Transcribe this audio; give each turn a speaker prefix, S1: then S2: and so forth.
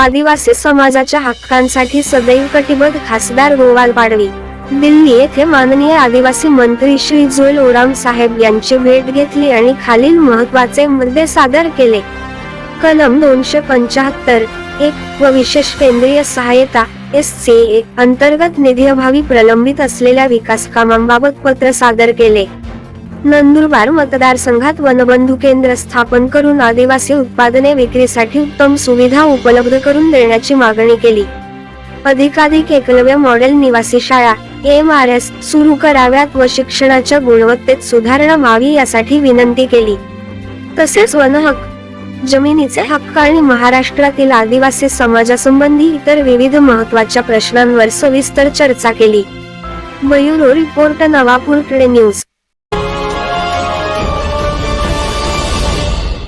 S1: आदिवासी समाजाच्या हक्कांसाठी सदैव कटिबद्ध खासदार गोवाल पाडवी. दिल्ली येथे माननीय आदिवासी मंत्री श्री जुएल ओराम साहेब यांची भेट घेतली आणि खालील महत्त्वाचे मुद्दे सादर केले. कलम दोनशे पंचाहत्तर एक व विशेष केंद्रीय सहायता एस सी ए अंतर्गत निधी अभावी प्रलंबित असलेल्या विकास कामांबाबत पत्र सादर केले. नंदुरबार मतदारसंघात वनबंधू केंद्र स्थापन करून आदिवासी उत्पादने विक्रीसाठी उत्तम सुविधा उपलब्ध करून देण्याची मागणी केली. अधिकाधिक एकलव्य मॉडेल निवासी शाळा एम आर एस सुरू कराव्यात व शिक्षणाच्या गुणवत्तेत सुधारणा व्हावी यासाठी विनंती केली. तसेच वनहक्क जमिनीचे हक्क आणि महाराष्ट्रातील आदिवासी समाजासंबंधी इतर विविध महत्त्वाच्या प्रश्नांवर सविस्तर चर्चा केली. मयुरो रिपोर्ट नवापूर टुडे न्यूज.